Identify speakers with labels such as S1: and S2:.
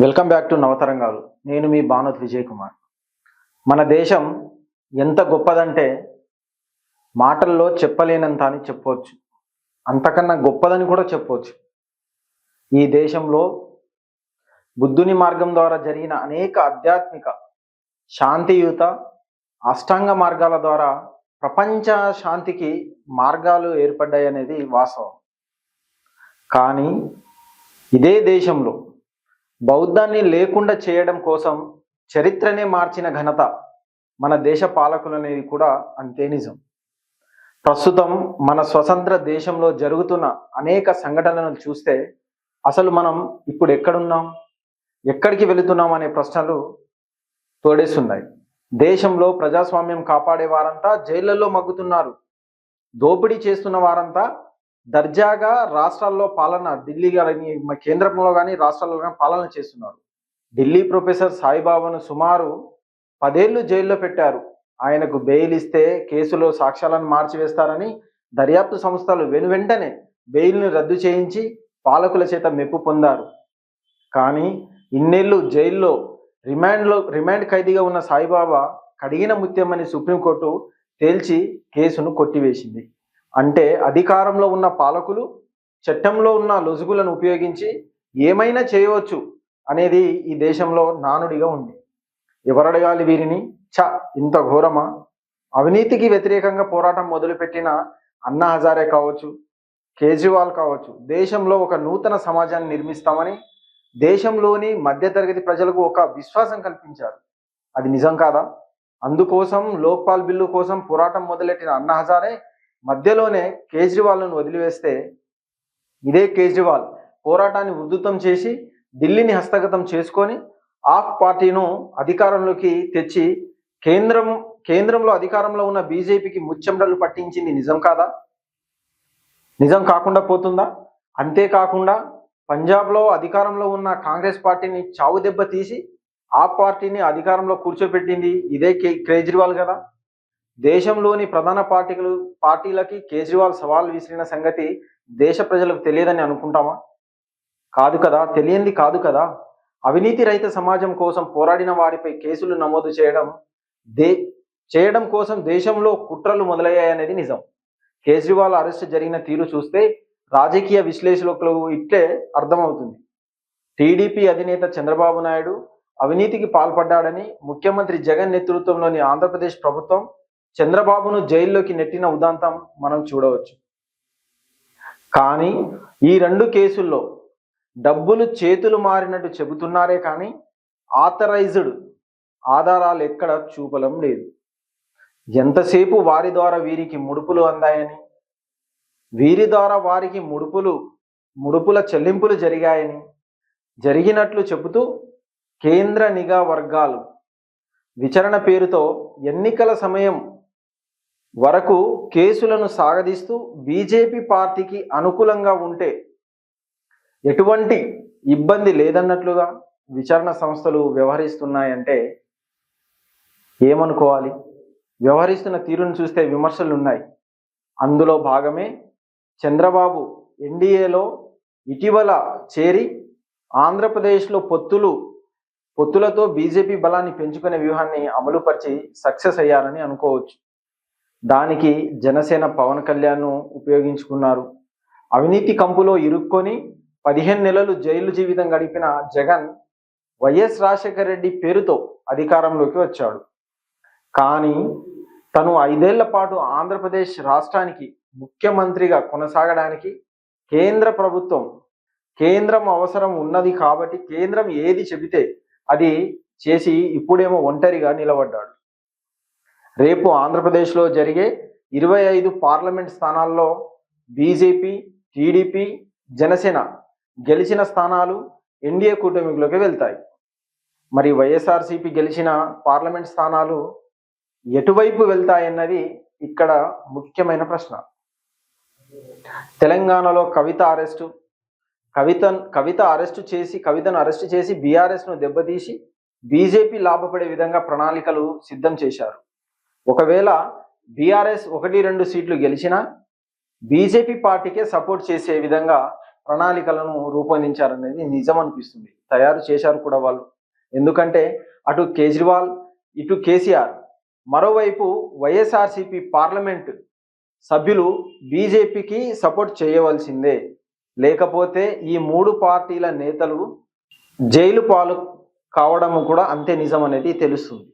S1: Welcome back to నవతరంగాలు. నేను మీ భానుత్ విజయ్ కుమార్ మన దేశం ఎంత గొప్పదంటే మాటల్లో చెప్పలేనంత అని చెప్పవచ్చు. అంతకన్నా గొప్పదని కూడా చెప్పవచ్చు. ఈ దేశంలో బుద్ధుని మార్గం ద్వారా జరిగిన అనేక ఆధ్యాత్మిక శాంతియుత అష్టాంగ మార్గాల ద్వారా ప్రపంచ శాంతికి మార్గాలు ఏర్పడ్డాయి అనేది వాస్తవం. కానీ ఇదే దేశంలో బౌద్ధాన్ని లేకుండా చేయడం కోసం చరిత్రనే మార్చిన ఘనత మన దేశ పాలకులనేది కూడా అంతే నిజం. ప్రస్తుతం మన స్వతంత్ర దేశంలో జరుగుతున్న అనేక సంఘటనలను చూస్తే అసలు మనం ఇప్పుడు ఎక్కడున్నాం? ఎక్కడికి వెళుతున్నాం అనే ప్రశ్నలు తోడేస్తున్నాయి దేశంలో ప్రజాస్వామ్యం కాపాడే వారంతా జైళ్ళలో మగ్గుతున్నారు. దోపిడీ చేస్తున్న వారంతా దర్జాగా రాష్ట్రాల్లో పాలన ఢిల్లీ కానీ కేంద్రంలో కానీ రాష్ట్రాల్లో కానీ పాలన చేస్తున్నారు. ఢిల్లీ ప్రొఫెసర్ సాయిబాబాను సుమారు పదేళ్ళు జైల్లో పెట్టారు. ఆయనకు బెయిల్ ఇస్తే కేసులో సాక్ష్యాలను మార్చివేస్తారని దర్యాప్తు సంస్థలు వెనువెంటనే బెయిల్ను రద్దు చేయించి పాలకుల చేత మెప్పు పొందారు. కానీ ఇన్నేళ్ళు జైల్లో రిమాండ్లో రిమాండ్ ఖైదీగా ఉన్న సాయిబాబా కడిగిన ముత్యమని సుప్రీంకోర్టు తేల్చి కేసును కొట్టివేసింది. అంటే అధికారంలో ఉన్న పాలకులు చట్టంలో ఉన్న లొసుగులను ఉపయోగించి ఏమైనా చేయవచ్చు అనేది ఈ దేశంలో నానుడిగా ఉంది. ఎవరడగాలి వీరిని? చ ఇంత ఘోరమా? అవినీతికి వ్యతిరేకంగా పోరాటం మొదలుపెట్టిన అన్నా హజారే కావచ్చు కేజ్రీవాల్ కావచ్చు దేశంలో ఒక నూతన సమాజాన్ని నిర్మిస్తామని దేశంలోని మధ్యతరగతి ప్రజలకు ఒక విశ్వాసం కల్పించారు. అది నిజం కాదా? అందుకోసం లోక్పాల్ బిల్లు కోసం పోరాటం మొదలెట్టిన అన్నా హజారే మధ్యలోనే కేజ్రీవాల్ను వదిలివేస్తే ఇదే కేజ్రీవాల్ పోరాటాన్ని ఉధృతం చేసి ఢిల్లీని హస్తగతం చేసుకొని ఆప్ పార్టీను అధికారంలోకి తెచ్చి కేంద్రం కేంద్రంలో అధికారంలో ఉన్న బీజేపీకి ముచ్చెమటలు పట్టించింది నిజం కాదా? నిజం కాకుండా పోతుందా? అంతేకాకుండా పంజాబ్లో అధికారంలో ఉన్న కాంగ్రెస్ పార్టీని చావు దెబ్బ తీసి ఆ పార్టీని అధికారంలో కూర్చోబెట్టింది ఇదే కే- కేజ్రీవాల్ కదా? దేశంలోని ప్రధాన పార్టీలు పార్టీలకి కేజ్రీవాల్ సవాల్ విసిరిన సంగతి దేశ ప్రజలకు తెలియదని అనుకుంటామా? కాదు కదా తెలియంది కాదు కదా. అవినీతి రహిత సమాజం కోసం పోరాడిన వారిపై కేసులు నమోదు చేయడం దే చేయడం కోసం దేశంలో కుట్రలు మొదలయ్యాయనేది నిజం. కేజ్రీవాల్ అరెస్ట్ జరిగిన తీరు చూస్తే రాజకీయ విశ్లేషకులు ఇట్లే అర్థమవుతుంది. టీడీపీ అధినేత చంద్రబాబు నాయుడు అవినీతికి పాల్పడ్డాడని ముఖ్యమంత్రి జగన్ నేతృత్వంలోని ఆంధ్రప్రదేశ్ ప్రభుత్వం చంద్రబాబును జైల్లోకి నెట్టిన ఉదాంతం మనం చూడవచ్చు. కానీ ఈ రెండు కేసుల్లో డబ్బులు చేతులు మారినట్టు చెబుతున్నారే కానీ ఆథరైజ్డ్ ఆధారాలు ఎక్కడ చూపలం లేదు. ఎంతసేపు వారి ద్వారా వీరికి ముడుపులు అందాయని వీరి ద్వారా వారికి ముడుపులు ముడుపుల చెల్లింపులు జరిగాయని జరిగినట్లు చెబుతూ కేంద్ర నిఘా వర్గాలు విచారణ పేరుతో ఎన్నికల సమయం వరకు కేసులను సాగదీస్తూ బీజేపీ పార్టీకి అనుకూలంగా ఉంటే ఎటువంటి ఇబ్బంది లేదన్నట్లుగా విచారణ సంస్థలు వ్యవహరిస్తున్నాయంటే ఏమనుకోవాలి? వ్యవహరిస్తున్న తీరును చూస్తే విమర్శలు ఉన్నాయి. అందులో భాగమే చంద్రబాబు ఎన్డీఏలో ఇటీవల చేరి ఆంధ్రప్రదేశ్లో పొత్తులు పొత్తులతో బీజేపీ బలాన్ని పెంచుకునే వ్యూహాన్ని అమలుపరిచి సక్సెస్ అయ్యారని అనుకోవచ్చు. దానికి జనసేన పవన్ కళ్యాణ్ను ఉపయోగించుకున్నారు. అవినీతి కంపులో ఇరుక్కొని పదిహేను నెలలు జైలు జీవితం గడిపిన జగన్ వైఎస్ రాజశేఖర రెడ్డి పేరుతో అధికారంలోకి వచ్చాడు. కానీ తను ఐదేళ్ళ పాటు ఆంధ్రప్రదేశ్ రాష్ట్రానికి ముఖ్యమంత్రిగా కొనసాగడానికి కేంద్ర ప్రభుత్వం కేంద్రం అవసరం ఉన్నది కాబట్టి కేంద్రం ఏది చెబితే అది చేసి ఇప్పుడేమో ఒంటరిగా నిలబడ్డాడు. రేపు ఆంధ్రప్రదేశ్లో జరిగే ఇరవై ఐదు పార్లమెంట్ స్థానాల్లో బీజేపీ టీడీపీ జనసేన గెలిచిన స్థానాలు ఎన్డీఏ కూటమిలోకి వెళ్తాయి. మరి వైఎస్ఆర్సీపీ గెలిచిన పార్లమెంట్ స్థానాలు ఎటువైపు వెళ్తాయన్నది ఇక్కడ ముఖ్యమైన ప్రశ్న. తెలంగాణలో కవిత అరెస్టు కవిత కవిత అరెస్టు చేసి కవితను అరెస్టు చేసి బీఆర్ఎస్ను దెబ్బతీసి బీజేపీ లాభపడే విధంగా ప్రణాళికలు సిద్ధం చేశారు. ఒకవేళ బీఆర్ఎస్ ఒకటి రెండు సీట్లు గెలిచినా బీజేపీ పార్టీకే సపోర్ట్ చేసే విధంగా ప్రణాళికలను రూపొందించారనేది నిజం అనిపిస్తుంది తయారు చేశారు కూడా వాళ్ళు. ఎందుకంటే అటు కేజ్రీవాల్ ఇటు కేసీఆర్. మరోవైపు వైఎస్ఆర్సిపి పార్లమెంట్ సభ్యులు బీజేపీకి సపోర్ట్ చేయవలసిందే. లేకపోతే ఈ మూడు పార్టీల నేతలు జైలు పాలు కావడం కూడా అంతే నిజం అనేది తెలుస్తుంది.